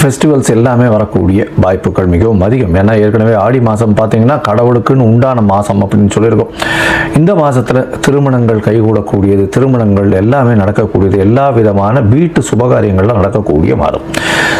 Festivals எல்லாமே வரக்கூடிய வாய்ப்புகள் மிகவும் அதிகம். ஏன்னா ஏற்கனவே ஆடி மாதம் பார்த்தீங்கன்னா கடவுளுக்குன்னு உண்டான மாதம் அப்படின்னு சொல்லியிருக்கோம். இந்த மாதத்தில் திருமணங்கள் கைகூடக்கூடியது திருமணங்கள் எல்லாமே நடக்கக்கூடியது எல்லா விதமான வீட்டு சுபகாரியங்கள்லாம் நடக்கக்கூடிய மாதம்.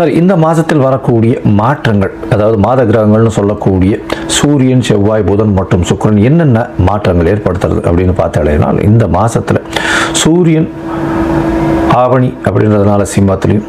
சரி இந்த மாதத்தில் வரக்கூடிய மாற்றங்கள் அதாவது மாத கிரகங்கள்னு சொல்லக்கூடிய சூரியன் செவ்வாய் புதன் மற்றும் சுக்கிரன் என்னென்ன மாற்றங்கள் ஏற்படுத்துறது அப்படின்னு பார்த்தாலேனால் இந்த மாதத்தில் சூரியன் ஆவணி அப்படின்றதுனால சிம்மத்திலையும்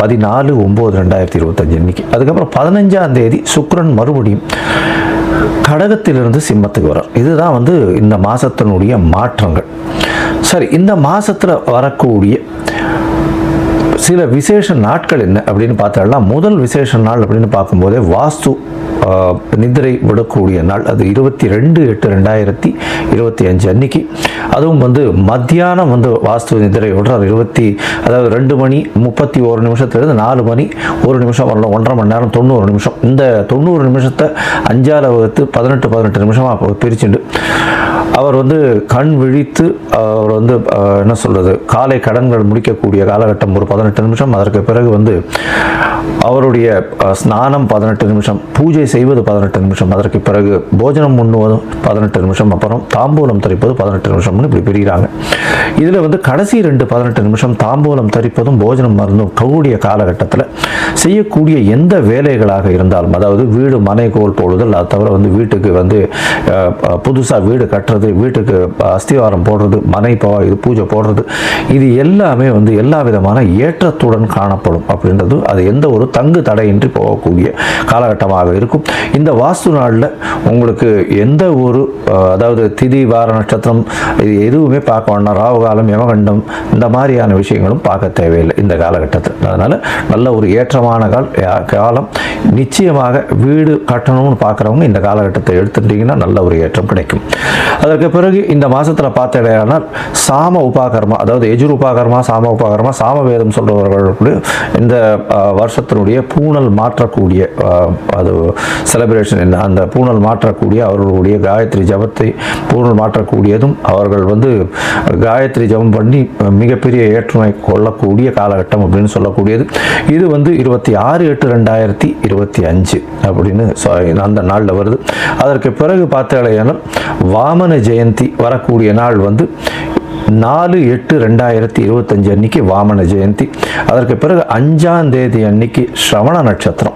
பதினாலு ஒம்பது ரெண்டாயிரத்தி இருபத்தஞ்சு அன்னைக்கு. அதுக்கப்புறம் பதினஞ்சாம் தேதி சுக்ரன் மறுபடியும் கடகத்திலிருந்து சிம்மத்துக்கு வரார். இதுதான் வந்து இந்த மாதத்தினுடைய மாற்றங்கள். சரி இந்த மாதத்தில் வரக்கூடிய சில விசேஷ நாட்கள் என்ன அப்படின்னு பார்த்தோம்னா முதல் விசேஷ நாள் அப்படின்னு பார்க்கும்போதே வாஸ்து நிதிரை விடக்கூடிய நாள். அது இருபத்தி ரெண்டு எட்டு ரெண்டாயிரத்தி இருபத்தி அஞ்சு அன்னைக்கு. அதுவும் வந்து மத்தியானம் வந்து வாஸ்து நிதிரை விடுறார். இருபத்தி அதாவது ரெண்டு மணி முப்பத்தி ஒரு நிமிஷத்துலேருந்து நாலு மணி ஒரு நிமிஷம் வரலாம் ஒன்றரை மணி நேரம் தொண்ணூறு நிமிஷம். இந்த தொண்ணூறு நிமிஷத்தை அஞ்சாவது வகுத்து பதினெட்டு பதினெட்டு நிமிஷமாக பிரிச்சுண்டு. அவர் வந்து கண் விழித்து அவர் வந்து என்ன சொல்கிறது காலை கடன்கள் முடிக்கக்கூடிய காலகட்டம் ஒரு பதினெட்டு நிமிஷம். அதற்கு பிறகு வந்து அவருடைய ஸ்நானம் பதினெட்டு நிமிஷம் பூஜை செய்வது பதினெட்டு நிமிஷம். அதற்கு பிறகு போஜனம் உண்ணுவதும் பதினெட்டு நிமிஷம். அப்புறம் தாம்பூலம் தரிப்பது பதினெட்டு நிமிஷம்னு இப்படி பிரிகிறாங்க. இதில் வந்து கடைசி ரெண்டு பதினெட்டு நிமிஷம் தாம்பூலம் தரிப்பதும் போஜனம் மருந்தும் கூடிய காலகட்டத்தில் செய்யக்கூடிய எந்த வேலைகளாக இருந்தாலும் அதாவது வீடு மனை கோல் போடுதல் அது தவிர வந்து வீட்டுக்கு வந்து புதுசாக வீடு கட்டுறது வீட்டுக்கு அஸ்திவாரம் போடுறது மனை இது பூஜை போடுறது இது எல்லாமே வந்து எல்லா விதமான ஏற்றத்துடன் காணப்படும் அப்படின்றது அது எந்த ஒரு தங்கு தடையின்றி போகக்கூடிய காலகட்டமாக இருக்கும். இந்த வாஸ்து நாளில் உங்களுக்கு எந்த ஒரு அதாவது திதி வார நட்சத்திரம் இது எதுவுமே பார்க்க வேண்டாம். ராகுகாலம் யமகண்டம் இந்த மாதிரியான விஷயங்களும் பார்க்க தேவையில்லை இந்த காலகட்டத்தில். அதனால் நல்ல ஒரு ஏற்றமான கால் யா- காலம். நிச்சயமாக வீடு கட்டணும்னு பார்க்குறவங்க இந்த காலகட்டத்தை எடுத்துட்டிங்கன்னா நல்ல ஒரு ஏற்றம் கிடைக்கும். அதற்கு பிறகு இந்த மாதத்தில் பார்த்தடையானால் சாம உபாகர்மா அதாவது எஜுர் உபாகர்மா சாம உபாகர்மா சாம வேதம் சொல்கிறவர்களுக்கு இந்த வருஷத்தினுடைய பூணல் மாற்றக்கூடிய அது செலிப்ரேஷன் என்ன அந்த பூணல் மாற்றக்கூடிய அவர்களுடைய காயத்ரி ஜபத்தை பூணல் மாற்றக்கூடியதும் அவர்கள் வந்து காயத்ரி ஜபம் பண்ணி மிகப்பெரிய ஏற்றுமை கொள்ளக்கூடிய காலகட்டம் அப்படின்னு சொல்லக்கூடியது. இது வந்து இருபத்தி ஆறு எட்டு ரெண்டாயிரத்தி இருபத்தி அஞ்சு அப்படின்னு சொ- அந்த நாளில் வருது. அதற்கு பிறகு பார்த்தாலேயானால் வாமன ஜெயந்தி வரக்கூடிய நாள் வந்து நாலு எட்டு ரெண்டாயிரத்தி இருபத்தஞ்சு அன்னைக்கு வாமன ஜெயந்தி. அதற்கு பிறகு அஞ்சாம் தேதி அன்னைக்கு ஸ்ரவண நட்சத்திரம்.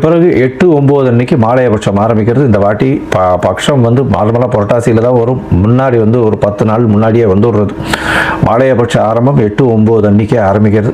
பிறகு எட்டு ஒம்பது அன்னைக்கு மாலையபட்சம் ஆரம்பிக்கிறது. இந்த வாட்டி ப பட்சம் வந்து நார்மலாக புரட்டாசியில் தான் வரும். முன்னாடி வந்து ஒரு பத்து நாள் முன்னாடியே வந்துடுறது. மாலையபட்ச ஆரம்பம் எட்டு ஒம்பது அன்னைக்கே ஆரம்பிக்கிறது.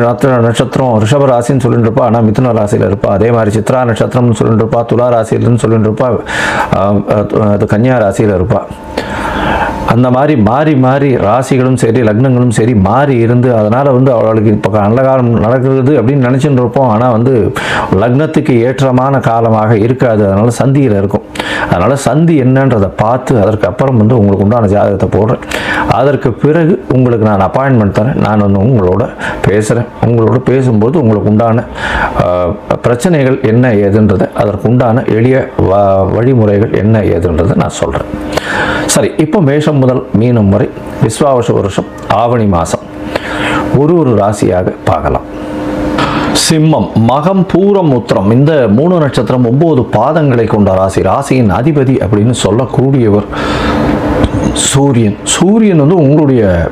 நட்சத்திரம் நட்சத்திரம் ரிஷப ராசின்னு சொல்லிட்டு இருப்பா. ஆனால் மிதுன ராசியில் இருப்பா. அதே மாதிரி சித்ரா நட்சத்திரம்னு சொல்லிட்டு இருப்பா. துலா ராசியிலன்னு சொல்லிட்டு இருப்பா. அது கன்னியா ராசியில் இருப்பா. அந்த மாதிரி மாறி மாறி ராசிகளும் சரி லக்னங்களும் சரி மாறி இருந்து அதனால் வந்து அவளுக்கு இப்போ நல்ல காலம் நடக்கிறது அப்படின்னு நினச்சிட்டு இருப்போம். ஆனால் வந்து லக்னத்துக்கு ஏற்றமான காலமாக இருக்காது. அதனால் சந்தியில் இருக்கும். அதனால் சந்தி என்னன்றதை பார்த்து அதற்கு அப்புறம் வந்து உங்களுக்கு உண்டான ஜாதகத்தை போடுறேன். அதற்கு பிறகு உங்களுக்கு நான் அப்பாயின்மெண்ட் தரேன். நான் வந்து உங்களோட பேசுகிறேன் உங்களோட பேசும்போது உங்களுக்கு உண்டான பிரச்சனைகள் என்ன ஏதுன்றதை அதற்கு உண்டான எளிய வ- வழிமுறைகள் என்ன ஏதுன்றதை நான் சொல்கிறேன் சரி இப்போ மேஷம் முதல் மீனம் வரை விஸ்வாவச வருஷம் ஆவணி மாதம் ஒரு ஒரு ராசியாக பார்க்கலாம். சிம்மம் மகம் பூரம் உத்திரம். இந்த மூணு நட்சத்திரம் ஒன்பது பாதங்களை கொண்ட ராசி. ராசியின் அதிபதி அப்படின்னு சொல்லக்கூடியவர் சூரியன். சூரியன் வந்து உங்களுடைய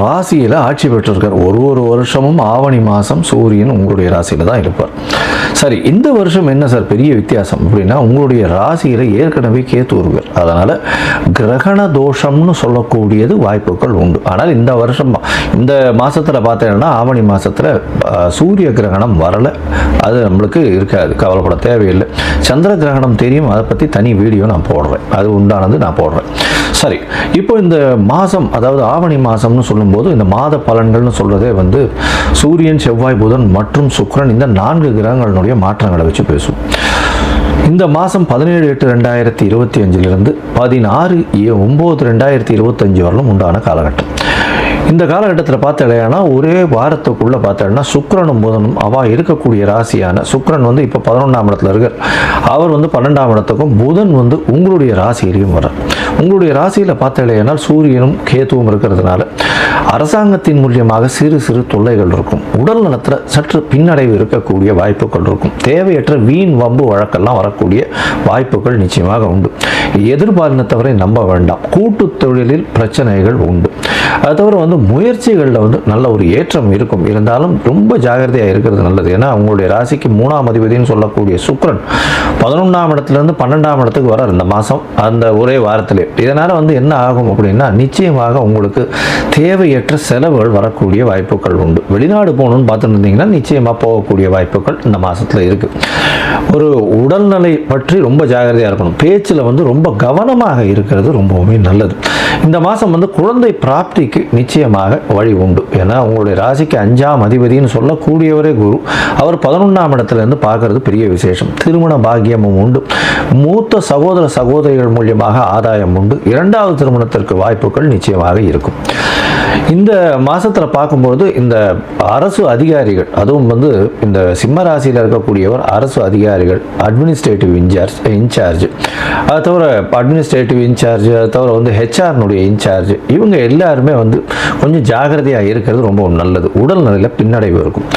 ராசியில் ஆட்சி பெற்றிருக்கார். ஒரு ஒரு வருஷமும் ஆவணி மாதம் சூரியன் உங்களுடைய ராசியில் தான் இருப்பார். சரி இந்த வருஷம் என்ன சார் பெரிய வித்தியாசம் அப்படின்னா உங்களுடைய ராசியில் ஏற்கனவே கேத்து வருவார் அதனால் கிரகண தோஷம்னு சொல்லக்கூடியது வாய்ப்புகள் உண்டு. ஆனால் இந்த வருஷம் இந்த மாதத்தில் பார்த்தீங்கன்னா ஆவணி மாதத்தில் சூரிய கிரகணம் வரலை. அது நம்மளுக்கு இருக்காது கவலைப்பட தேவையில்லை. சந்திர கிரகணம் தெரியும் அதை பற்றி தனி வீடியோ நான் போடுறேன். அது உண்டானது நான் போடுறேன். சரி இப்போ இந்த மாதம் அதாவது ஆவணி மாதம்னு சொல்லும்போது இந்த மாத பலன்கள்னு சொல்கிறதே வந்து சூரியன் செவ்வாய் புதன் மற்றும் சுக்கிரன் இந்த நான்கு கிரகங்கள் அதனுடைய மாற்றங்களை வச்சு பேசும் இந்த மாதம் பதினேழு எட்டு ரெண்டாயிரத்தி இருபத்தி அஞ்சிலிருந்து பதினாறு ஏ- ஒம்பது ரெண்டாயிரத்தி இருபத்தஞ்சு வரலும் உண்டான காலகட்டம். இந்த காலகட்டத்தில் பார்த்தேன்னா ஒரே வாரத்துக்குள்ளே பார்த்தேன்னா சுக்ரனும் புதனும் அவா இருக்கக்கூடிய ராசியான சுக்ரன் வந்து இப்போ பதினொன்றாம் இடத்துல இருக்கார். அவர் வந்து பன்னெண்டாம் இடத்துக்கும் புதன் வந்து உங்களுடைய ராசியிலையும் வர்றார். உங்களுடைய ராசியில் பார்த்தேனால் சூரியனும் கேத்துவும் இருக்கிறதுனால அரசாங்கத்தின் மூலியமாக சிறு சிறு தொல்லைகள் இருக்கும். உடல் நலத்தில் சற்று பின்னடைவு இருக்கக்கூடிய வாய்ப்புகள் இருக்கும். தேவையற்ற வீண் வம்பு வழக்கெல்லாம் வரக்கூடிய வாய்ப்புகள் நிச்சயமாக உண்டு. எதிர்பாலினத்தவரை நம்ப வேண்டாம். கூட்டு தொழிலில் பிரச்சனைகள் உண்டு. அது தவிர வந்து முயற்சிகளில் வந்து நல்ல ஒரு ஏற்றம் இருக்கும். இருந்தாலும் ரொம்ப ஜாகிரதையாக இருக்கிறது நல்லது. ஏன்னா அவங்களுடைய ராசிக்கு மூணாம் அதிபதினு சொல்லக்கூடிய சுக்கிரன் பதினொன்றாம் இடத்துலேருந்து பன்னெண்டாம் இடத்துக்கு வரார். இந்த மாதம் அந்த ஒரே வாரத்தில். இல்லை இதனால் வந்து என்ன ஆகும் அப்படின்னா நிச்சயமாக உங்களுக்கு தேவையற்ற செலவுகள் வரக்கூடிய வாய்ப்புகள் உண்டு. வெளிநாடு போகணும்னு பார்த்துட்டு இருந்தீங்கன்னா நிச்சயமாக போகக்கூடிய வாய்ப்புகள் இந்த மாதத்தில் இருக்குது ஒரு உடல்நிலை பற்றி ரொம்ப ஜாகிரதையாக இருக்கணும். பேச்சில் வந்து ரொம்ப கவனமாக இருக்கிறது ரொம்பவுமே நல்லது. இந்த மாதம் வந்து குழந்தை பிராப்திக்கு நிச்சயமாக வழி உண்டு. ஏன்னா உங்களுடைய ராசிக்கு அஞ்சாம் அதிபதினு சொல்லக்கூடியவரே குரு. அவர் பதினொன்றாம் இடத்துல இருந்து பார்க்கறது பெரிய விசேஷம். திருமண பாக்கியமும் உண்டு. மூத்த சகோதர சகோதரிகள் மூலியமாக ஆதாயம் உண்டு. இரண்டாவது திருமணத்திற்கு வாய்ப்புகள் நிச்சயமாக இருக்கும். இந்த மாதத்தில் பார்க்கும்போது இந்த அரசு அதிகாரிகள் அதுவும் வந்து இந்த சிம்ம ராசியில் இருக்கக்கூடியவர் அரசு அதிகாரிகள் அட்மினிஸ்ட்ரேட்டிவ் இன்சார்ஜ் இன்சார்ஜ். அது தவிர அட்மினிஸ்ட்ரேட்டிவ் இன்சார்ஜ் அது தவிர வந்து ஹெச்ஆர்னுடைய இன்சார்ஜ் இவங்க எல்லாருமே வந்து கொஞ்சம் ஜாகிரதையாக இருக்கிறது ரொம்ப நல்லது. உடல் நிலையில் பின்னடைவு இருக்கும்.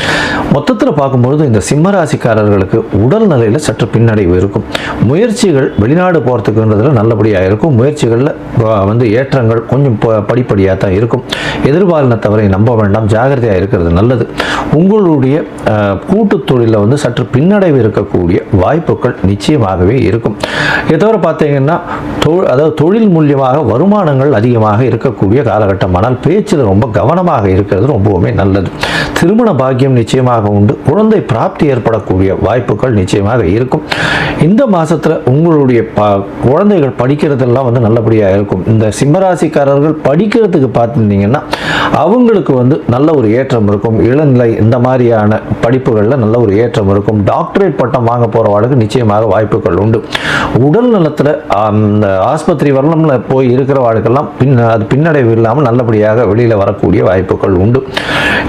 மொத்தத்தில் பார்க்கும்பொழுது இந்த சிம்ம ராசிக்காரர்களுக்கு உடல் நிலையில் சற்று பின்னடைவு இருக்கும். முயற்சிகள் வெளிநாடு போகிறதுக்குன்றதுல நல்லபடியாக இருக்கும். முயற்சிகளில் வந்து ஏற்றங்கள் கொஞ்சம் படிப்படியாக தான் இருக்கும். எதிர்பாலின தவறை நம்ப வேண்டாம். ஜாகிரதையாக இருக்கிறது நல்லது. உங்களுடைய கூட்டு தொழிலில் வந்து சற்று பின்னடைவு இருக்கக்கூடிய வாய்ப்புகள் நிச்சயமாகவே இருக்கும். இதை தவிர பார்த்தீங்கன்னா தொ அதாவது தொழில் மூலியமாக வருமானங்கள் அதிகமாக இருக்கக்கூடிய காலகட்டம். ஆனால் பேச்சில் ரொம்ப கவனமாக இருக்கிறது ரொம்பவுமே நல்லது. திருமண பாக்கியம் நிச்சயமாக உண்டு. குழந்தை பிராப்தி ஏற்படக்கூடிய வாய்ப்புகள் நிச்சயமாக இருக்கும். இந்த மாசத்துல உங்களுடைய ப குழந்தைகள் படிக்கிறதெல்லாம் வந்து நல்லபடியாக இருக்கும். இந்த சிம்மராசிக்காரர்கள் படிக்கிறதுக்கு பார்த்துருந்தீங்கன்னா அவங்களுக்கு வந்து நல்ல ஒரு ஏற்றம் இருக்கும். இளநிலை இந்த மாதிரியான படிப்புகளில் நல்ல ஒரு ஏற்றம் இருக்கும். டாக்டரேட் பட்டம் வாங்க போகிறவாளுக்கு நிச்சயமாக வாய்ப்புகள் உண்டு. உடல் நலத்தில் அந்த ஆஸ்பத்திரி வரலம்ல போய் இருக்கிறவாளுக்கெல்லாம் பின் அது பின்னடைவு இல்லாமல் நல்லபடியாக வெளியில் வரக்கூடிய வாய்ப்புகள் உண்டு.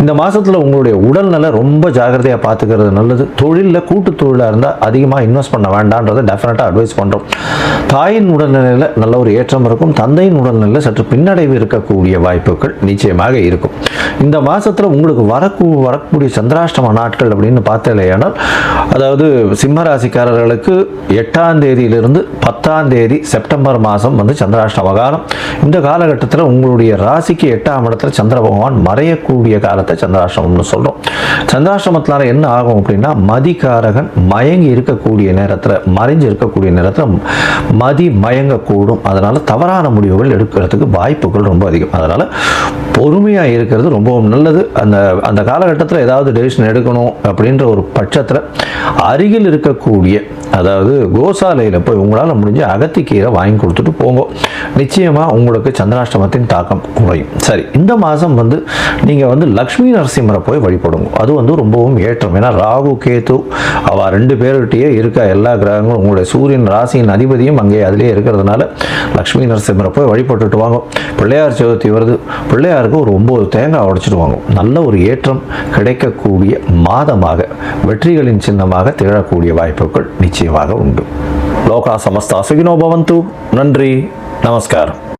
இந்த மாதத்தில் உங்களுடைய உடல்நல ரொம்ப ஜாகிரதையாக பார்த்துக்கிறது நல்லது. தொழிலில் கூட்டு தொழிலாக இருந்தால் அதிகமாக இன்வெஸ்ட் பண்ண வேண்டான்றதை டெஃபினட்டாக அட்வைஸ் பண்ணுறோம் தாயின் உடல்நிலையில் நல்ல ஒரு ஏற்றம் இருக்கும். தந்தையின் உடல்நிலை சற்று பின்னடைவு இருக்கக்கூடிய வாய்ப்புகள் நிச்சயமாக இருக்கும். இந்த மாதத்தில் உங்களுக்கு வரக்கூ வரக்கூடிய சந்திராஷ்டம நாட்கள் அப்படின்னு பார்த்தலையானால் அதாவது சிம்ம ராசிக்காரர்களுக்கு எட்டாம் தேதியிலிருந்து பத்தாம் தேதி செப்டம்பர் மாதம் வந்து சந்திராஷ்டம காலம். இந்த காலகட்டத்தில் உங்களுடைய ராசிக்கு எட்டாம் இடத்துல சந்திர பகவான் மறையக்கூடிய காலத்தை சந்திராஷ்டமம்னு சொல்கிறோம் சந்திராஷ்டமத்தினால என்ன ஆகும் அப்படின்னா மதிகாரகன் மயங்கி இருக்கக்கூடிய நேரத்தில் மறைஞ்சு இருக்கக்கூடிய நேரத்தில் மதி மயங்கக்கூடும். அதனால் தவறான முடிவுகள் எடுக்கிறதுக்கு வாய்ப்புகள் ரொம்ப அதிகம். அதனால் பொறுமையாக இருக்கிறது ரொம்ப ரொம்பவும் நல்லது. அந்த அந்த காலகட்டத்தில் ஏதாவது டெசிஷன் எடுக்கணும் அப்படின்ற ஒரு பட்சத்தில் அருகில் இருக்கக்கூடிய அதாவது கோசாலையில் போய் உங்களால் முடிஞ்ச அகத்திக்கீரை வாங்கி கொடுத்துட்டு போங்க. நிச்சயமாக உங்களுக்கு சந்திராஷ்டமத்தின் தாக்கம் குறையும். சரி இந்த மாதம் வந்து நீங்கள் வந்து லக்ஷ்மி நரசிம்மரை போய் வழிபடுங்க. அது வந்து ரொம்பவும் ஏற்றம். ஏன்னா ராகு கேத்து அவ ரெண்டு பேர்கிட்டயே இருக்க எல்லா கிரகங்களும். உங்களுடைய சூரியன் ராசியின் அதிபதியும் அங்கே அதிலே இருக்கிறதுனால லக்ஷ்மி நரசிம்மரை போய் வழிபட்டுட்டு வாங்க. பிள்ளையார் சதுர்த்தி வருது. பிள்ளையாருக்கு ஒரு ஒம்பது தேங்காய் உடச்சிடுவாங்க. நல்ல ஒரு ஏற்றம் கிடைக்கக்கூடிய மாதமாக வெற்றிகளின் சின்னமாக திகழக்கூடிய வாய்ப்புகள் நிச்சயமாக உண்டு. லோகா சமஸ்தா சுகினோ பவந்து. நன்றி. நமஸ்காரம்.